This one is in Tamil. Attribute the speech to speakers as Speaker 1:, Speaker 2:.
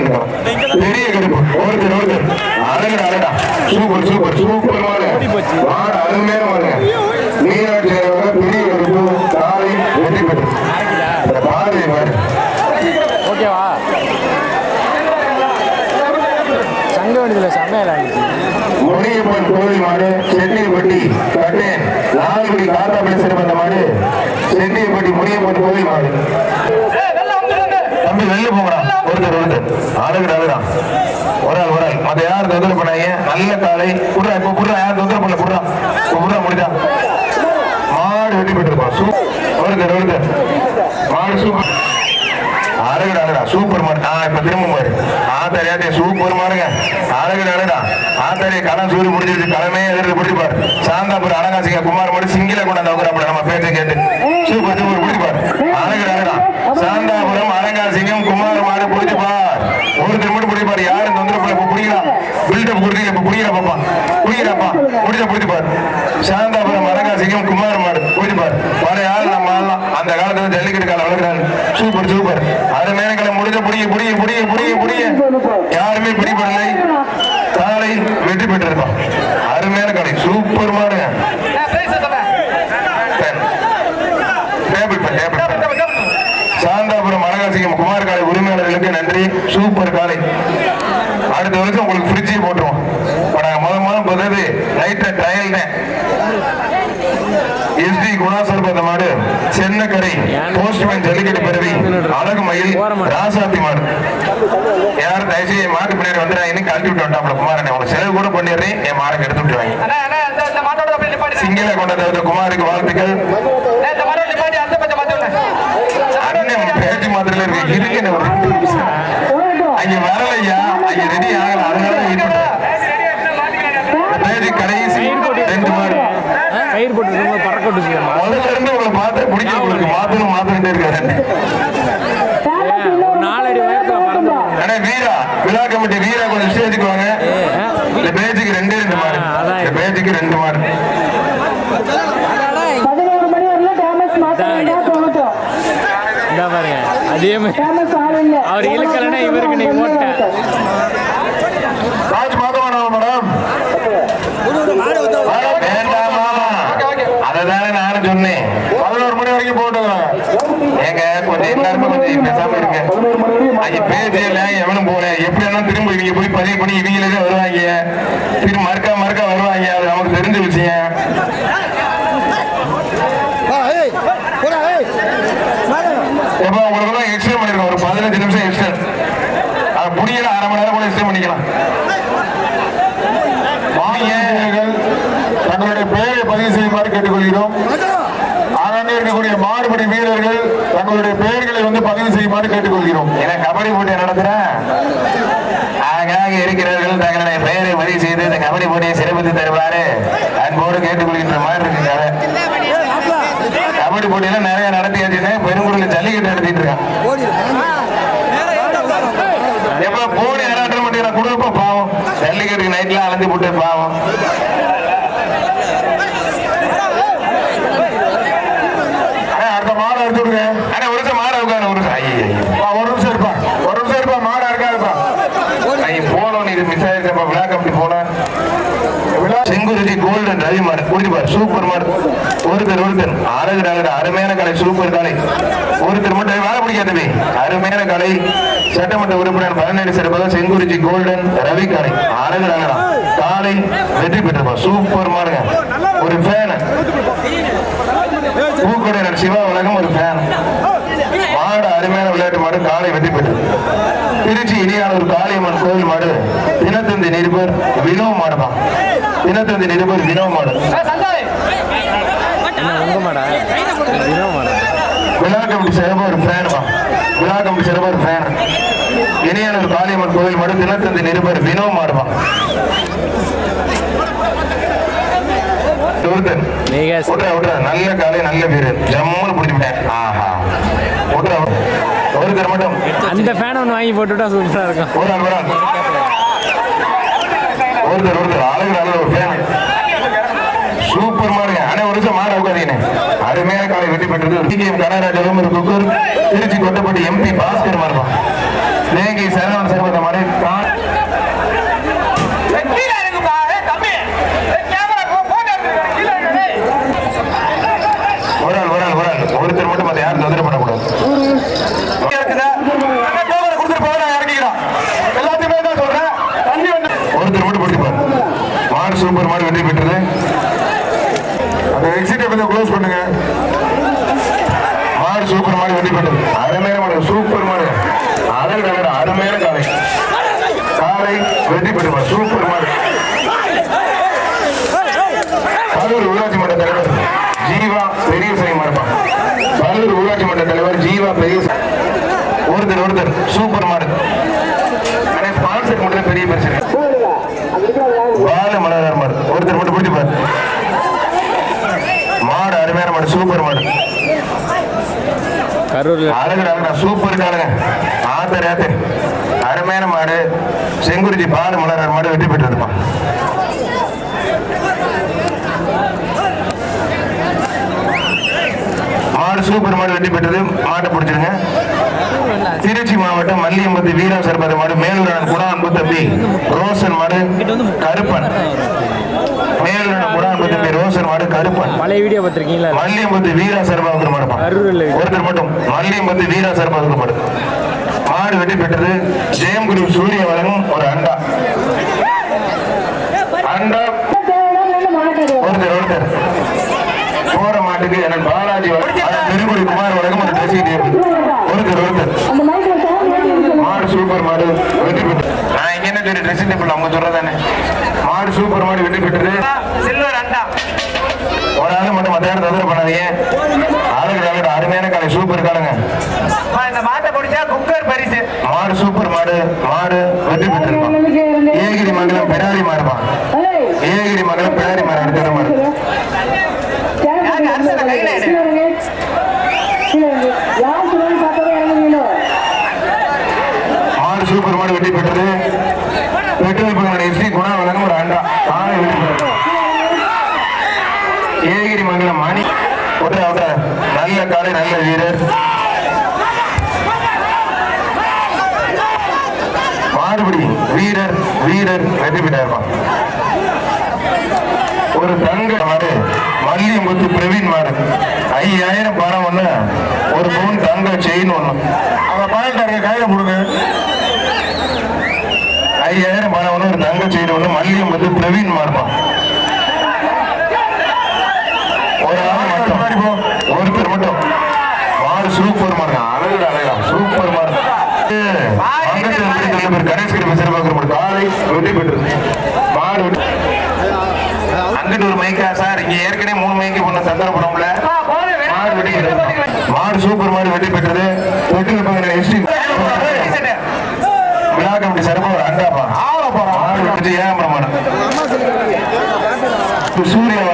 Speaker 1: நிற்கணும் பெரிய கருப்பு ஒருத்தர் ஒருத்தர் அழகுடா அழகா சூப்பர் சூப்பர் சூப்பர் மாடு. மாடு அருமையான மாடுங்க மீனாட்சி பெரிய கருப்பு காலை வெற்றி பெற்று இந்த பாதை மாடு
Speaker 2: ஓகேவா? சங்க வேண்டியதில்லை செம்மையில
Speaker 1: முனியப்பன் கோவில் மாடு சென்னிப்பட்டி கட்டேன் லால்குடி காத்தாப்பள்ளி சிறுவந்த மாடு. சென்னிப்பட்டி முனியப்பன் கோவில் மாடு. தம்பி வெளில போங்கடா. ஒருத்தர் ஒருத்தர் அழகுடா அழகுடா. ஒரு ஆள் ஒரு ஆள். மத்த யார் தொந்தரவு பண்ணாங்க நல்ல காலை புடுறா இப்ப புடுறா யார் தொந்தரவு பண்ணல புடுறா இப்ப புடுறா முடிதா மாடு வெட்டி போட்டுருப்பா சூ ஒருத்தர் ஒருத்தர் மாடு சூப்பர் அழகுடா அழகா சூப்பர் மாடு. ஆ இப்ப திரும்ப பாரு. ஆத்தாரி ஆத்தே சூப்பர் மாடுங்க. அழகுடா அழகா ஆத்தாரி கடன் சூடு முடிஞ்சிருச்சு களமே எதிர்த்து பிடிச்சு சாந்தாபுரம் அனகாசிங்க குமார் மாடு சிங்கில கொண்டாந்து அவங்க நம்ம பேச்சை கேட்டு சூப்பர் சூப்பர் பிடிச்சு பாரு சாந்தாபுரம் அனகாசிங்கம் குமார் மாடு பிடிச்சிப்பார். ஒருத்தர் மட்டும் பிடிச்சு யாரும் தொந்தரவு இப்ப பிடிக்கலாம் பில்டப் கொடுத்து இப்ப பிடிக்கிறா பாப்பா. பிடிக்கிறாப்பா பிடிச்ச பிடிச்சு சாந்தாபுரம் அனகாசிங்கம் குமார் மாடு பிடிச்சு பாரு பழைய ஆள் நம்ம அந்த காலத்துல ஜல்லிக்கட்டு காலம் வளர்க்குறாரு. Super super. அது நேரங்களை முடிஞ்ச புடிய புடிய புடிய புடிய புடிய யாருமே பிடிப்படலை காலை வெற்றி பெற்றிருக்கோம் அருமையான கடை சூப்பர் மாடுங்க டேபிள் சாந்தாபுரம் மரகாசிங்கம் குமார் காலை உரிமையாளர்களுக்கு நன்றி. சூப்பர் காலை அடுத்த வருஷம் உங்களுக்கு ஃப்ரிட்ஜி போட்டுருவோம். இப்ப நாங்க முத முதல் புதது நைட்டு ட்ரையல் தான் எஸ்டி குணாசர் பந்த மாடு சென்னக்கரை போஸ்ட்மேன் ஜல்லிக்கட்டு பிறவி அழகு மயில் ராசாத்தி மாடு. யாரும் தயவுசெய்து மாட்டு பின்னாடி வந்து நான் இன்னும் கழட்டி விட்டு வந்தாப்புல குமாரன். உங்க செலவு கூட பண்ணிடுறேன் என் மாடை எடுத்து விட்டுருவாங்க சிங்கில கொண்டது குமாருக்கு வாழ்த்துக்கள். அண்ணன் பேச்சு மாத்திரையில இருக்கு. ஒரு நிமிஷம்? அங்க வரலையா? அங்க ரெடி ஆகல. அதனால வெயிட் கடைசி ரெண்டு மாடு.
Speaker 2: கயிறு போட்டு
Speaker 1: முதல்ல இருந்து உங்களை பார்த்து பிடிக்க உங்களுக்கு மாத்தணும் மாத்திட்டே இருக்காரு.
Speaker 2: ஒரு நாலடி உயரத்தில் பறந்து
Speaker 1: அண்ணா வீரா விழா கமிட்டி வீரா கொஞ்சம் ஸ்டேஜுக்கு வாங்க இந்த பேஜுக்கு ரெண்டே ரெண்டு மாடு. இந்த பேஜுக்கு மாடு.
Speaker 2: பாருங்க. அதே மாதிரி அவர் இழுக்கலைன்னா இவருக்கு நீ ஓட்ட.
Speaker 1: சொன்னேன். பதினோரு மணி வரைக்கும் போட்டுங்க ஏங்க கொஞ்சம் எல்லாருமே கொஞ்சம் பேசாம இருங்க. அங்க பேஜில எவனும் போல எப்படி வேணா திரும்ப இவங்க போய் பதிவு பண்ணி இவங்களே தான் வருவாங்க. திரும்ப மறுக்கா மறுக்கா வருவாங்க. அது நமக்கு தெரிஞ்ச விஷயம். உங்களுக்கு தான் எக்ஸ்டெண்ட் பண்ணிருக்கோம் ஒரு பதினஞ்சு நிமிஷம் எக்ஸ்டெண்ட் அது முடியல அரை மணி நேரம் கூட எக்ஸ்டெண்ட் பண்ணிக்கலாம் மாணவர்கள் தங்களுடைய பெயரை பதிவு செய்யுமாறு கேட்டுக்கொள்கிறோம் ஆங்காங்கே இருக்கக்கூடிய மாடுபடி வீரர்கள் தங்களுடைய பெயர்களை வந்து பதிவு செய்யுமாறு கேட்டுக்கொள்கிறோம். ஏன்னா கபடி போட்டி நடத்துறேன் ஆங்காக இருக்கிறவர்கள் தங்களுடைய பெயரை பதிவு செய்து இந்த கபடி போட்டியை சிறப்பித்து தருவாரு அன்போடு கேட்டுக்கொள்கின்ற மாதிரி இருக்கு கபடி போட்டியெல்லாம் நிறைய நடத்தியாச்சுன்னு பெருங்குடியில் ஜல்லிக்கட்டு நடத்திட்டு இருக்கான். எப்ப போன் யாரும் அட்டன் பண்ணிக்கிறா பாவம். ஜல்லிக்கட்டுக்கு நைட்லாம் அலைஞ்சு போட்டு பாவம் அண்ணா, அடுத்த மாடை எடுத்து விடுங்க அண்ணா ஒரு நிமிஷம் மாடை உட்காரு ஒரு நிமிஷம் ஐயோ ஐயோ. ஒரு நிமிஷம் இருப்பா ஒரு நிமிஷம் இருப்பா மாடா இருக்காதுப்பா ஐயோ போனோம் நீ இது நம்ம ஆயிருக்கப்பா விழா கம்பெனி போனேன் செங்குருதி கோல்டன் ரவி மாடு குடிச்சு சூப்பர் மாடு ஒருத்தர் ஒருத்தர். அழகு அழகு அருமையான கலை சூப்பர் கலை. ஒருத்தர் மட்டும் வேலை பிடிக்காதவே அருமையான கலை சட்டமன்ற உறுப்பினர் பதினேழு சிறப்பாக செங்குருஜி கோல்டன் ரவி கலை. அழகு அழகா காலை வெற்றி பெற்றிருப்பா சூப்பர் மாடுங்க ஒரு ஃபேன் பூக்கடையினர் சிவா உலகம் ஒரு ஃபேன் அருமையான விளையாட்டு மாடு காலை வெற்றி திருச்சி இனியானூர் காளியம்மன் கோவில் மாடு தினத்தந்தி நிருபர் வினோ மாடு தான் தினத்தந்தி நிருபர் வினோ மாடு. விழா கமிட்டி சிறப்பு ஒரு ஃபேன் தான் விழா கமிட்டி ஒரு ஃபேன் இனியானூர் காளியம்மன் கோவில் மாடு தினத்தந்தி நிருபர் வினோ மாடு தான் நல்ல காலை நல்ல வீரர் ஜம்முன்னு பிடிச்சிட்டேன் ஆஹா. விட்றா ஒருத்தர் மட்டும்.
Speaker 2: அந்த ஃபேன் ஒன்று வாங்கி போட்டுவிட்டா சூப்பராக இருக்கும்.
Speaker 1: ஒருத்தர் ஒருத்தர் அழகு நல்ல ஒரு ஃபேன் சூப்பர் மாடுங்க ஆனா ஒரு நிமிஷம் மாட உட்காதீங்க அருமையான காலை வெற்றி பெற்றது டிகேஎம் கனகராஜ் ஒரு குக்கூர் திருச்சி கொட்டப்பட்டி எம்பி பாஸ்கர் மாறும் வேங்கை சரவணன் சர்வத ஒரு மாடு வெற்றி பெற்றது
Speaker 3: அந்த எக்ஸிட்டை கொஞ்சம் க்ளோஸ் பண்ணுங்க.
Speaker 1: மாடு சூப்பர் மாடு வெற்றி பெற்றது அருமையான மாடு சூப்பர் மாடு அழகு நகர் அருமையான காலை காலை வெற்றி பெற்ற சூப்பர் மாடு பல்லூர் ஊராட்சி மன்ற தலைவர் ஜீவா பெரியசாமி மாடுப்பா. பல்லூர் ஊராட்சி மன்ற தலைவர் ஜீவா பெரியசாமி ஒருத்தர் ஒருத்தர் சூப்பர் மாடு ஸ்பான்சர் மட்டும் மாடு சூப்பர் மாடு.
Speaker 2: கரூர்ல.
Speaker 1: அழகு அழகா சூப்பர் காலுங்க ஆத்தர் ஆத்தர். அருமையான மாடு. செங்குருஜி பால் மலர் மாடு வெற்றி பெற்றதுப்பா. மாடு சூப்பர் மாடு வெற்றி பெற்றது. மாட்டை பிடிச்சிருங்க. திருச்சி மாவட்டம் மல்லியம்பத்து வீரம் சர்பத மாடு மேலூரான் குடா அன்பு தம்பி ரோசன் மாடு கருப்பன்.
Speaker 2: பழைய வீடியோ பார்த்துருக்கீங்களா?
Speaker 1: மல்லியம்பத்து வீரா
Speaker 2: கரூர்ல
Speaker 1: ஒருத்தர் மட்டும் மல்லியம்பத்து வீரா சர்பாவுக்கு மாடு. வெற்றி பெற்றது ஜெயம் குரு சூரிய வழங்கும் ஒரு அண்டா. அண்டா. ஒருத்தர் ஒருத்தர். போற மாட்டுக்கு எனக்கு பாலாஜி திருக்குடி குமார் வழங்கும் ஒரு டேபிள் ஒருத்தர் ஒருத்தர். மாடு சூப்பர் மாடு வெற்றி இங்க என்ன சொல்லி ட்ரெஸ்ஸிங் டேபிள் அவங்க சொல்றதானே? மாடு சூப்பர் மாடு வெற்றி பெற்றது.
Speaker 4: சில்வர் அண்டா.
Speaker 1: ஒரு ஆளு மட்டும் மத்த நேரம் தொந்தரவு பண்ணாதீங்க. ஆளுக்கு ஆளுக்கு அருமையான காலை சூப்பர் காலுங்க
Speaker 4: இந்த மாட்டை பிடிச்சா குக்கர் பரிசு.
Speaker 1: மாடு சூப்பர் மாடு மாடு வெற்றி பெற்றிருப்பான். ஏகிரி மங்கலம் பிடாரி மாடுப்பான்
Speaker 5: ஏய்,
Speaker 1: ஏகிரி மங்கலம் பிடாரி மாடு அடுத்த மாடு
Speaker 4: கையில?
Speaker 1: மாடு சூப்பர் மாடு வெற்றி பெற்றது. பெட்ரோல் பங்கோட எஸ்டி குணா வழங்கும் ஒரு அண்டா ஆறு ஏகிரி மங்கலம் மணி. ஒரு ஒற்றை நல்ல காலை நல்ல வீரர். மாறுபடி வீரர் வீரர் வெற்றி பெற்றார்ப்பான் ஒரு தங்க மாடு மல்லியம்புத்து பிரவீன் மாறு ஐயாயிரம் பணம் ஒண்ணு ஒரு பவுன் தங்க செயின் ஒண்ணு. அவ பணம் கையில கொடுங்க. ஐயாயிரம் பணம் ஒண்ணு ஒரு தங்க செயின் ஒண்ணு மல்லியம்புத்து பிரவீன் மாடுப்பான் ஒரு ஆள் மட்டும். ஒருத்தர் மட்டும். மாடு சூப்பர் மாடு அழகு அழகா சூப்பர் மாடு மங்கத்தில் இருந்து நல்ல பேர் கணேஷ்கர் சிறப்பாக மாடு காலை வெற்றி பெற்றது மாடு வெற்றி அங்கிட்டு ஒரு மைக்கா சார். இங்க ஏற்கனவே மூணு மைக்கு போன சந்தர்ப்பம்ல மாடு வெட்டி மாடு சூப்பர் மாடு வெட்டி பெற்றது. வெற்றி பங்கிற எஸ்டி. விழா கமிட்டி சிறப்பாக ஒரு அண்டாப்பா மாடு வெட்டி ஏகாம்பரம் மாடு சூரிய